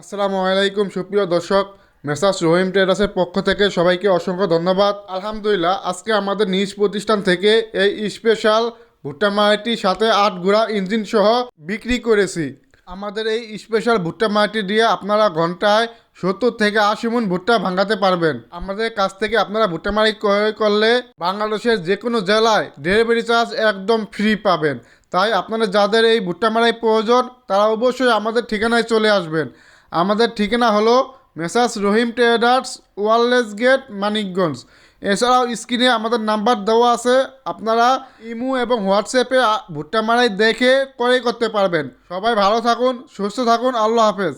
আসসালামু আলাইকুম, সুপ্রিয় দর্শক। মেসাজ রহিম ট্রেডার্সের পক্ষ থেকে সবাইকে অসংখ্য ধন্যবাদ। আলহামদুলিল্লাহ, আজকে আমাদের নিজ প্রতিষ্ঠান থেকে এই স্পেশাল ভুট্টা মাটির সাথে আট গুড়া ইঞ্জিন সহ বিক্রি করেছি। আমাদের এই স্পেশাল ভুট্টা মাটি দিয়ে আপনারা ঘন্টায় সত্তর থেকে আশি মন ভুট্টা ভাঙাতে পারবেন। আমাদের কাছ থেকে আপনারা ভুট্টা মারি ক্রয় করলে বাংলাদেশের যে কোনো জেলায় ডেলিভারি চার্জ একদম ফ্রি পাবেন। তাই আপনারা যাদের এই ভুট্টা মারাই প্রয়োজন, তারা অবশ্যই আমাদের ঠিকানায় চলে আসবেন। আমাদের ঠিকানা হলো messrs Rahim traders, wireless gate, Manikganj. এছাড়াও স্ক্রিনে আমাদের নাম্বার দেওয়া আছে। আপনারা ইমু এবং হোয়াটসঅ্যাপে ভুট্টা মারাই দেখে ক্রয় করতে পারবেন। সবাই ভালো থাকুন, সুস্থ থাকুন, আল্লাহ হাফেজ।